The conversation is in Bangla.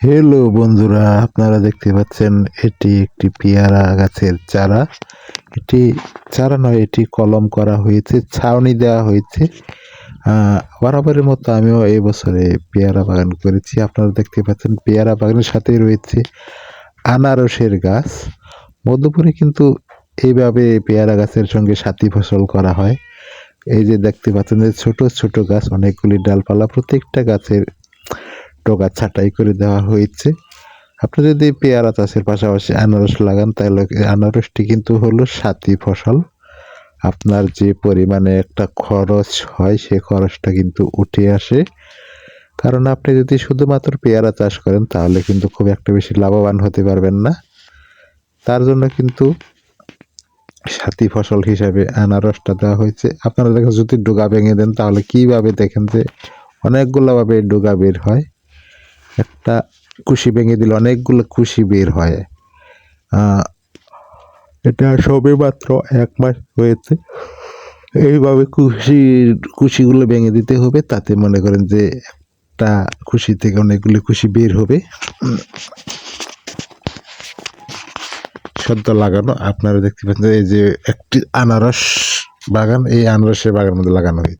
হ্যালো বন্ধুরা, আপনারা দেখতে পাচ্ছেন, এটি একটি পেয়ারা গাছের চারা। এটি চারা নয়, এটি কলম করা হয়েছে, ছাউনি দেওয়া হয়েছে। বরাবরের মতো আমিও এবছরে পেয়ারা বাগান করেছি। আপনারা দেখতে পাচ্ছেন, পেয়ারা বাগানের সাথে রয়েছে আনারসের গাছ। মধ্যপুরে কিন্তু এইভাবে পেয়ারা গাছের সঙ্গে সাথী ফসল করা হয়। এই যে দেখতে পাচ্ছেন যে ছোট ছোট গাছ, অনেকগুলি ডালপালা, প্রত্যেকটা গাছের ডগা ছাঁটাই করে দেওয়া হয়েছে। আপনি যদি পেয়ারা চাষের পাশাপাশি আনারস লাগান, তাহলে আনারসটি কিন্তু হলো সাথী ফসল। আপনার যে পরিমাণে একটা খরচ হয়, সে খরচটা কিন্তু উঠে আসে। কারণ আপনি যদি শুধুমাত্র পেয়ারা চাষ করেন, তাহলে কিন্তু খুব একটা বেশি লাভবান হতে পারবেন না। তার জন্য কিন্তু সাথী ফসল হিসাবে আনারসটা দেওয়া হয়েছে। আপনারা দেখেন যদি ডোগা ভেঙে দেন, তাহলে কীভাবে দেখেন যে অনেকগুলোভাবে ডোগা বের হয়। একটা কুশি ভেঙে দিলে, অনেকগুলো কুশি বের হয়। এটা সবে মাত্র এক মাস হয়েছে। এইভাবে কুশি, কুশিগুলো ভেঙে দিতে হবে, তাতে মনে করেন যে একটা খুশি থেকে অনেকগুলো খুশি বের হবে। সদ্য লাগানো, আপনারা দেখতে পাচ্ছেন এই যে একটি আনারস বাগান, এই আনারসের বাগানের মধ্যে লাগানো হয়েছে।